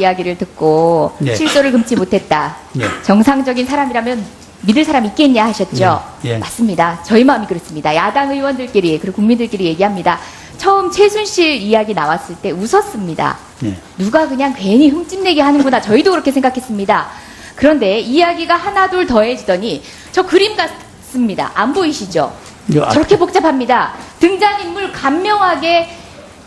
이야기를 듣고 네. 실소를 금치 못했다. 네. 정상적인 사람이라면 믿을 사람 있겠냐 하셨죠? 네. 네. 맞습니다. 저희 마음이 그렇습니다. 야당 의원들끼리 그리고 국민들끼리 얘기합니다. 처음 최순실 이야기 나왔을 때 웃었습니다. 네. 누가 그냥 괜히 흠집내게 하는구나. 저희도 그렇게 생각했습니다. 그런데 이야기가 하나둘 더해지더니 저 그림 같습니다. 안 보이시죠? 저렇게 복잡합니다. 등장인물 간명하게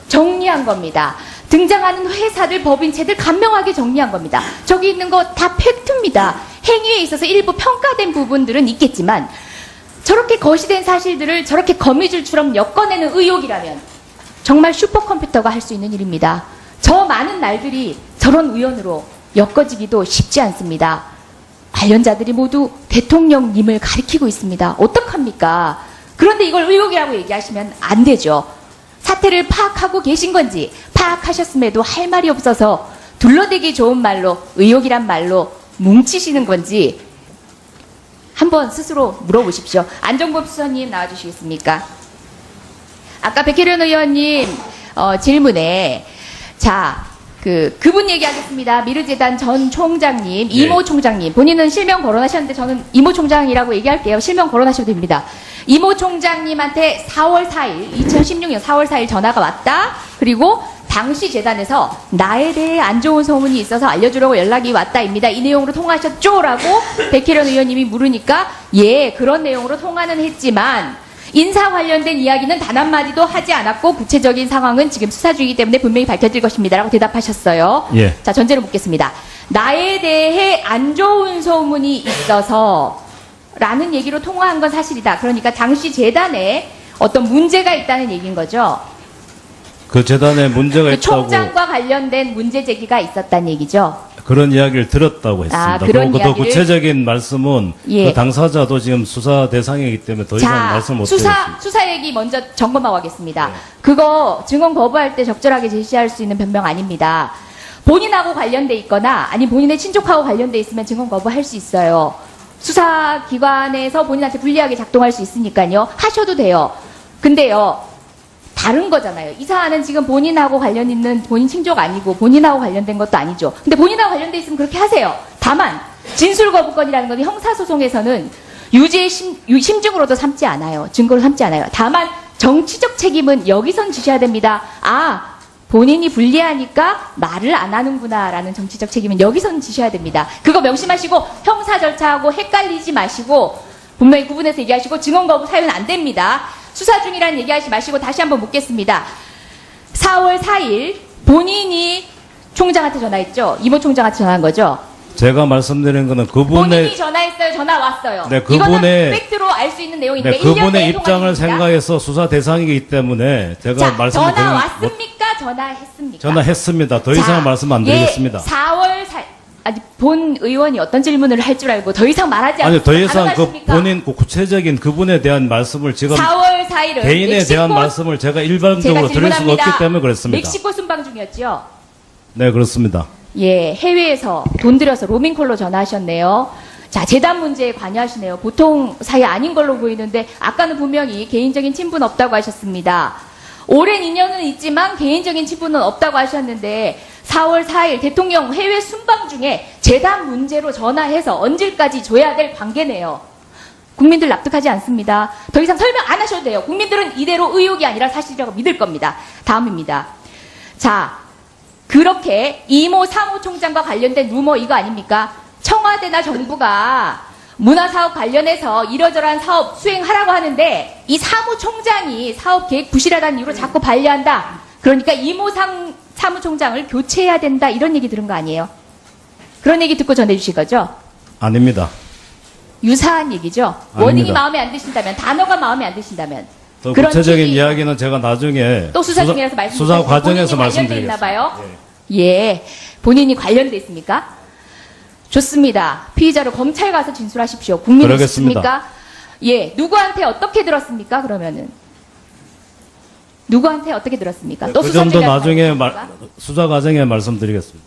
정리한 겁니다. 등장하는 회사들, 법인체들 간명하게 정리한 겁니다. 저기 있는 거 다 팩트입니다. 행위에 있어서 일부 평가된 부분들은 있겠지만 저렇게 거시된 사실들을 저렇게 거미줄처럼 엮어내는 의혹이라면 정말 슈퍼컴퓨터가 할 수 있는 일입니다. 저 많은 날들이 저런 우연으로 엮어지기도 쉽지 않습니다. 관련자들이 모두 대통령님을 가리키고 있습니다. 어떡합니까? 그런데 이걸 의혹이라고 얘기하시면 안 되죠. 사태를 파악하고 계신 건지 파악하셨음에도 할 말이 없어서 둘러대기 좋은 말로 의혹이란 말로 뭉치시는 건지 한번 스스로 물어보십시오. 안정범 수사님 나와주시겠습니까? 아까 백혜련 의원님 어, 질문에 자. 그 그분 얘기하겠습니다. 미르재단 전 총장님, 이모 총장님. 본인은 실명 거론하셨는데 저는 이모 총장이라고 얘기할게요. 실명 거론하셔도 됩니다. 이모 총장님한테 4월 4일, 2016년 4월 4일 전화가 왔다. 그리고 당시 재단에서 나에 대해 안 좋은 소문이 있어서 알려주려고 연락이 왔다입니다. 이 내용으로 통화하셨죠?라고 백혜련 의원님이 물으니까 예 그런 내용으로 통화는 했지만 인사 관련된 이야기는 단 한마디도 하지 않았고 구체적인 상황은 지금 수사 중이기 때문에 분명히 밝혀질 것입니다 라고 대답하셨어요. 예. 자 전제를 묻겠습니다. 나에 대해 안 좋은 소문이 있어서 라는 얘기로 통화한 건 사실이다. 그러니까 당시 재단에 어떤 문제가 있다는 얘기인 거죠. 그 재단에 문제가 그 있다고 총장과 관련된 문제 제기가 있었다는 얘기죠. 그런 이야기를 들었다고 했습니다. 아, 그런 그리고 더 이야기를? 구체적인 말씀은 예. 그 당사자도 지금 수사 대상이기 때문에 더 이상 말씀 못 수사 드리겠습니다. 수사 얘기 먼저 점검하고 하겠습니다. 네. 그거 증언 거부할 때 적절하게 제시할 수 있는 변명 아닙니다. 본인하고 관련돼 있거나 아니 본인의 친족하고 관련돼 있으면 증언 거부할 수 있어요. 수사 기관에서 본인한테 불리하게 작동할 수 있으니까요. 하셔도 돼요. 근데요. 다른 거잖아요. 이 사안은 지금 본인하고 관련 있는 본인 친족 아니고 본인하고 관련된 것도 아니죠. 근데 본인하고 관련돼 있으면 그렇게 하세요. 다만 진술 거부권이라는 건 형사소송에서는 유죄의 심, 유- 심증으로도 삼지 않아요. 증거로 삼지 않아요. 다만 정치적 책임은 여기선 지셔야 됩니다. 아 본인이 불리하니까 말을 안 하는구나라는 정치적 책임은 여기선 지셔야 됩니다. 그거 명심하시고 형사 절차하고 헷갈리지 마시고 분명히 구분해서 얘기하시고 증언 거부 사유는 안 됩니다. 수사 중이라는 얘기하지 마시고 다시 한번 묻겠습니다. 4월 4일 본인이 총장한테 전화했죠? 이모 총장한테 전화한 거죠? 제가 말씀드린 거는 본인이 그분의 전화했어요. 전화 왔어요. 네, 그분의- 팩트로 알 수 있는 내용인데 네, 1년 그분의 입장을. 생각해서 수사 대상이기 때문에 제가 자, 말씀을 전화 왔습니까? 전화했습니까? 전화했습니다. 더 이상 자, 말씀 안 드리겠습니다. 예, 4월 4일 아니 본 의원이 어떤 질문을 할 줄 알고 더 이상 말하지 아니 않고 더 이상 그? 본인 그 구체적인 그분에 대한 말씀을 지금 4월 4일은 개인에 대한 말씀을 제가 일반적으로 드릴 수가 없기 때문에 그렇습니다. 멕시코 순방 중이었죠. 네 그렇습니다. 예, 해외에서 돈 들여서 로밍콜로 전화하셨네요. 자, 재단 문제에 관여하시네요. 보통 사이 아닌 걸로 보이는데 아까는 분명히 개인적인 친분 없다고 하셨습니다. 오랜 인연은 있지만 개인적인 친분은 없다고 하셨는데 4월 4일 대통령 해외 순방 중에 재단 문제로 전화해서 언질까지 줘야 될 관계네요. 국민들 납득하지 않습니다. 더 이상 설명 안 하셔도 돼요. 국민들은 이대로 의혹이 아니라 사실이라고 믿을 겁니다. 다음입니다. 자, 그렇게 이모 사무총장과 관련된 루머 이거 아닙니까? 청와대나 정부가 문화사업 관련해서 이러저러한 사업 수행하라고 하는데 이 사무총장이 사업 계획 부실하다는 이유로 자꾸 반려한다. 그러니까 이모 상, 사무총장을 교체해야 된다. 이런 얘기 들은 거 아니에요? 그런 얘기 듣고 전해주신 거죠? 아닙니다. 유사한 얘기죠? 아닙니다. 워딩이 마음에 안 드신다면, 단어가 마음에 안 드신다면. 더 그런 구체적인 이야기는 제가 나중에 또 수사 중이라서 말씀 수사 과정에서 말씀드리겠습니다. 봐요. 예. 본인이 관련돼 있습니까? 좋습니다. 피의자로 검찰 가서 진술하십시오. 국민이. 있습니까? 예. 누구한테 어떻게 들었습니까? 그러면은 누구한테 어떻게 들었습니까? 또그 수사 점도 나중에? 말- 수사 과정에 말씀드리겠습니다.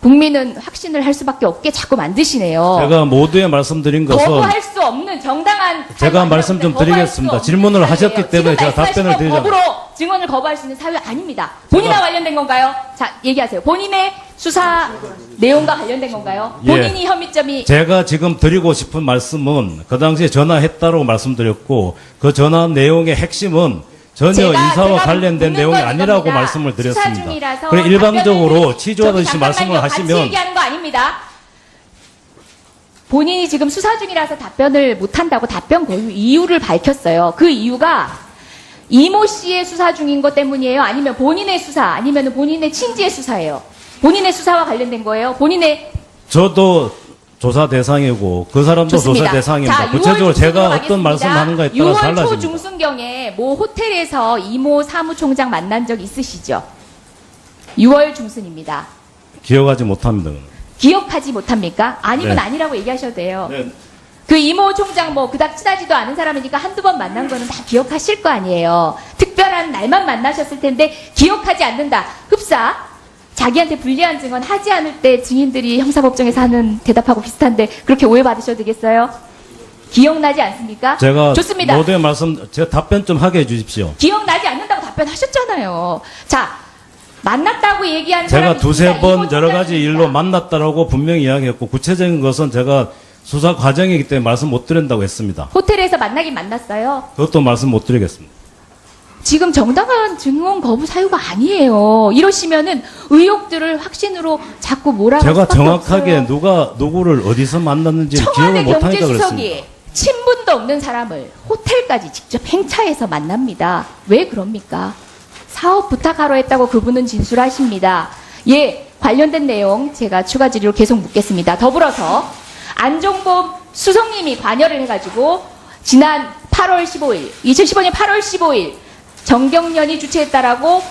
국민은 확신을 할 수밖에 없게 자꾸 만드시네요. 제가 모두에 말씀드린 것은 거부할 수 없는 정당한 제가 말씀 좀 드리겠습니다. 질문을. 하셨기 때문에 제가 답변을 법으로 증언을 거부할 수 있는 사유 아닙니다. 본인과 관련된 건가요? 자, 얘기하세요. 본인의 수사 내용과 관련된 건가요? 예. 본인이 혐의점이 제가 지금 드리고 싶은 말씀은 그 당시에 전화했다고 말씀드렸고 그 전화 내용의 핵심은 전혀 제가- 제가 관련된 묻는 내용이 건 아니라고 이겁니다. 말씀을 수사 드렸습니다. 중이라서 그래 일방적으로 답변을 치조하듯이 저기 말씀을 잠깐만요. 같이 하시면 얘기하는 거 아닙니다. 본인이 지금 수사 중이라서 답변을 못한다고 답변 거의 이유를 밝혔어요. 그 이유가 이모 씨의 수사 중인 것 때문이에요? 아니면 본인의 수사, 아니면 본인의 친지의 수사예요? 본인의 수사와 관련된 거예요? 본인의 저도 조사 대상이고 그 사람도 좋습니다. 조사 대상입니다. 자, 6월 구체적으로 제가 어떤 가겠습니다. 말씀하는가에 따라 6월 달라집니다. 초 중순경에 모 호텔에서 이모 사무총장 만난 적 있으시죠? 6월 중순입니다. 기억하지 못합니다. 기억하지 못합니까? 아니면 네. 아니라고 얘기하셔도 돼요. 네. 그 이모 총장 뭐 그닥 친하지도 않은 사람이니까 한두 번 만난 거는 다 기억하실 거 아니에요. 특별한 날만 만나셨을 텐데 기억하지 않는다. 흡사. 자기한테 불리한 증언 하지 않을 때 증인들이 형사법정에서 하는 대답하고 비슷한데 그렇게 오해받으셔도 되겠어요? 기억나지 않습니까? 제가 좋습니다. 모두의 말씀 제가 답변 좀 하게 해 주십시오. 기억나지 않는다고 답변하셨잖아요. 자, 만났다고 얘기하는 제가 두세. 번 여러 가지. 일로 만났다라고 분명히 이야기했고 구체적인 것은 제가 수사 과정이기 때문에 말씀 못 드린다고 했습니다. 호텔에서 만나긴 만났어요. 그것도 말씀 못 드리겠습니다. 지금 정당한 증언 거부 사유가 아니에요. 이러시면은 의혹들을 확신으로 자꾸 몰아갈 제가 정확하게 없어요. 누가 누구를 어디서 만났는지 기억을 청와대 못 하니까. 경제수석이 친분도 없는 사람을 호텔까지 직접 행차해서 만납니다. 왜 그럽니까? 사업 부탁하러 했다고 그분은 진술하십니다. 예, 관련된 내용 제가 추가 질의로 계속 묻겠습니다. 더불어서 안종범 수석님이 관여를 해가지고 지난 8월 15일, 2015년 8월 15일 정경련이 주최했다라고